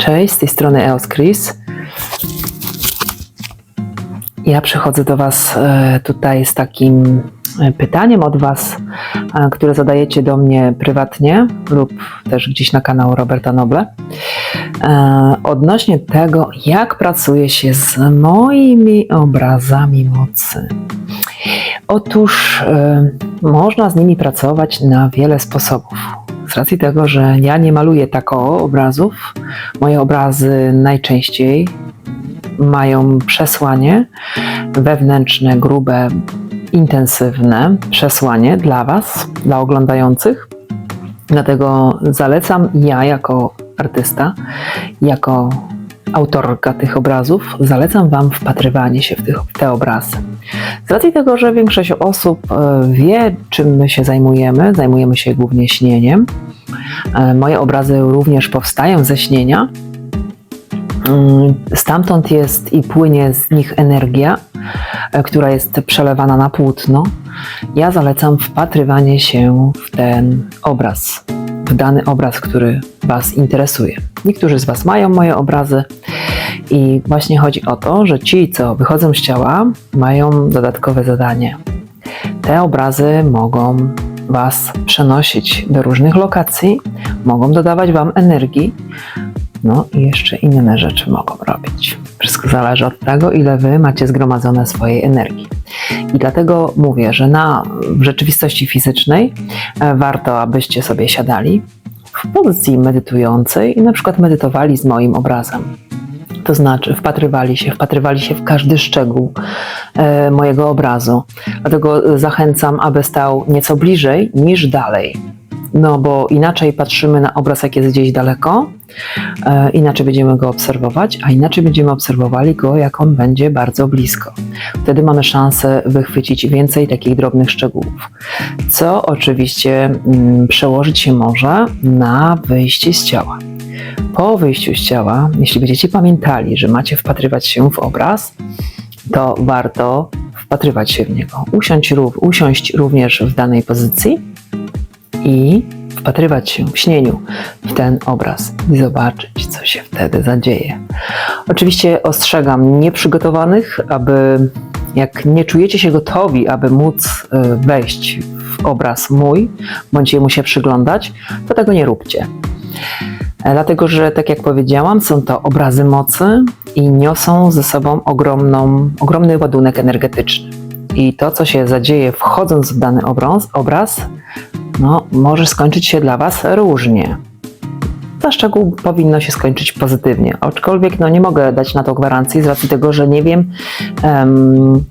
Cześć, z tej strony Eos Chris. Ja przychodzę do Was e, tutaj z takim e, pytaniem od Was, e, które zadajecie do mnie prywatnie lub też gdzieś na kanał Roberta Noble. Odnośnie tego, jak pracuje się z moimi obrazami mocy. Otóż można z nimi pracować na wiele sposobów. Z racji tego, że ja nie maluję tako obrazów, moje obrazy najczęściej mają przesłanie wewnętrzne, grube, intensywne przesłanie dla Was, dla oglądających. Dlatego zalecam ja jako artysta, jako autorka tych obrazów, zalecam Wam wpatrywanie się w, tych, w te obrazy. Z racji tego, że większość osób e, wie, czym my się zajmujemy, zajmujemy się głównie śnieniem. E, Moje obrazy również powstają ze śnienia. Mm, Stamtąd jest i płynie z nich energia, e, która jest przelewana na płótno. Ja zalecam wpatrywanie się w ten obraz, w dany obraz, który Was interesuje. Niektórzy z Was mają moje obrazy i właśnie chodzi o to, że ci, co wychodzą z ciała, mają dodatkowe zadanie. Te obrazy mogą Was przenosić do różnych lokacji, mogą dodawać Wam energii, no i jeszcze inne rzeczy mogą robić. Wszystko zależy od tego, ile Wy macie zgromadzone swojej energii. I dlatego mówię, że na, w rzeczywistości fizycznej e, warto, abyście sobie siadali w pozycji medytującej i na przykład medytowali z moim obrazem. To znaczy, wpatrywali się, wpatrywali się w każdy szczegół e, mojego obrazu. Dlatego zachęcam, aby stał nieco bliżej niż dalej. No bo inaczej patrzymy na obraz, jak jest gdzieś daleko, inaczej będziemy go obserwować, a inaczej będziemy obserwowali go, jak on będzie bardzo blisko. Wtedy mamy szansę wychwycić więcej takich drobnych szczegółów, co oczywiście mm, przełożyć się może na wyjście z ciała. Po wyjściu z ciała, jeśli będziecie pamiętali, że macie wpatrywać się w obraz, to warto wpatrywać się w niego. Usiąść, usiąść również w danej pozycji i wpatrywać się w śnieniu w ten obraz i zobaczyć, co się wtedy zadzieje. Oczywiście ostrzegam nieprzygotowanych, aby jak nie czujecie się gotowi, aby móc e, wejść w obraz mój, bądź jemu się przyglądać, to tego nie róbcie. E, Dlatego, że tak jak powiedziałam, są to obrazy mocy i niosą ze sobą ogromną, ogromny ładunek energetyczny. I to, co się zadzieje wchodząc w dany obraz, obraz no, może skończyć się dla Was różnie. Za szczegół powinno się skończyć pozytywnie, aczkolwiek no, nie mogę dać na to gwarancji z racji tego, że nie wiem, em,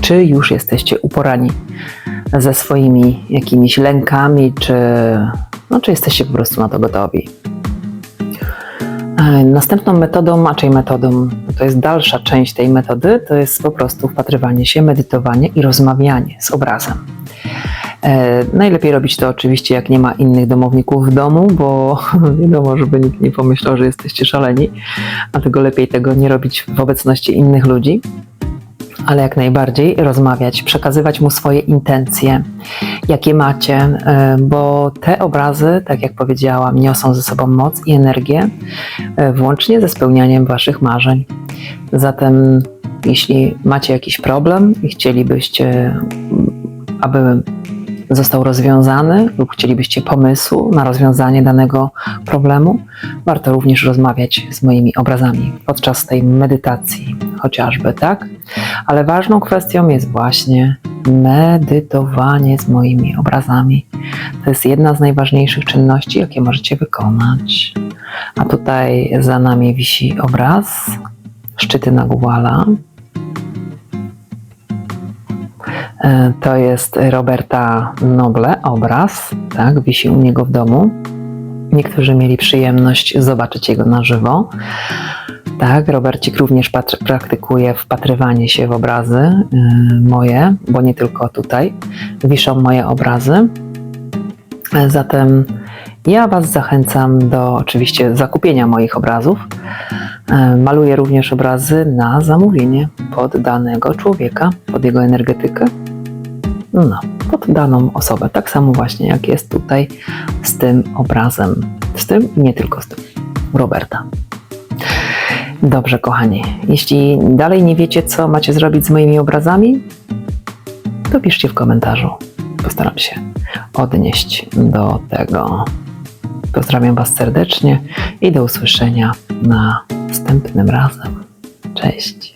czy już jesteście uporani ze swoimi jakimiś lękami, czy, no, czy jesteście po prostu na to gotowi. E, Następną metodą, raczej metodą, to jest dalsza część tej metody, to jest po prostu wpatrywanie się, medytowanie i rozmawianie z obrazem. E, najlepiej robić to oczywiście, jak nie ma innych domowników w domu, bo wiadomo, żeby nikt nie pomyślał, że jesteście szaleni, dlatego lepiej tego nie robić w obecności innych ludzi. Ale jak najbardziej rozmawiać, przekazywać mu swoje intencje, jakie macie, e, bo te obrazy, tak jak powiedziałam, niosą ze sobą moc i energię, e, włącznie ze spełnianiem Waszych marzeń. Zatem, jeśli macie jakiś problem i chcielibyście, aby został rozwiązany, lub chcielibyście pomysłu na rozwiązanie danego problemu, warto również rozmawiać z moimi obrazami podczas tej medytacji, chociażby, tak? Ale ważną kwestią jest właśnie medytowanie z moimi obrazami. To jest jedna z najważniejszych czynności, jakie możecie wykonać. A tutaj za nami wisi obraz Szczyty Naguala. To jest Roberta Noble obraz, tak, wisi u niego w domu. Niektórzy mieli przyjemność zobaczyć jego na żywo. Tak, Robercik również praktykuje wpatrywanie się w obrazy y, moje, bo nie tylko tutaj wiszą moje obrazy. E, Zatem ja Was zachęcam do oczywiście zakupienia moich obrazów. E, Maluję również obrazy na zamówienie pod danego człowieka, pod jego energetykę. No, pod daną osobę. Tak samo właśnie jak jest tutaj z tym obrazem. Z tym nie tylko z tym. Roberta. Dobrze, kochani. Jeśli dalej nie wiecie, co macie zrobić z moimi obrazami, to piszcie w komentarzu. Postaram się odnieść do tego. Pozdrawiam Was serdecznie i do usłyszenia następnym razem. Cześć.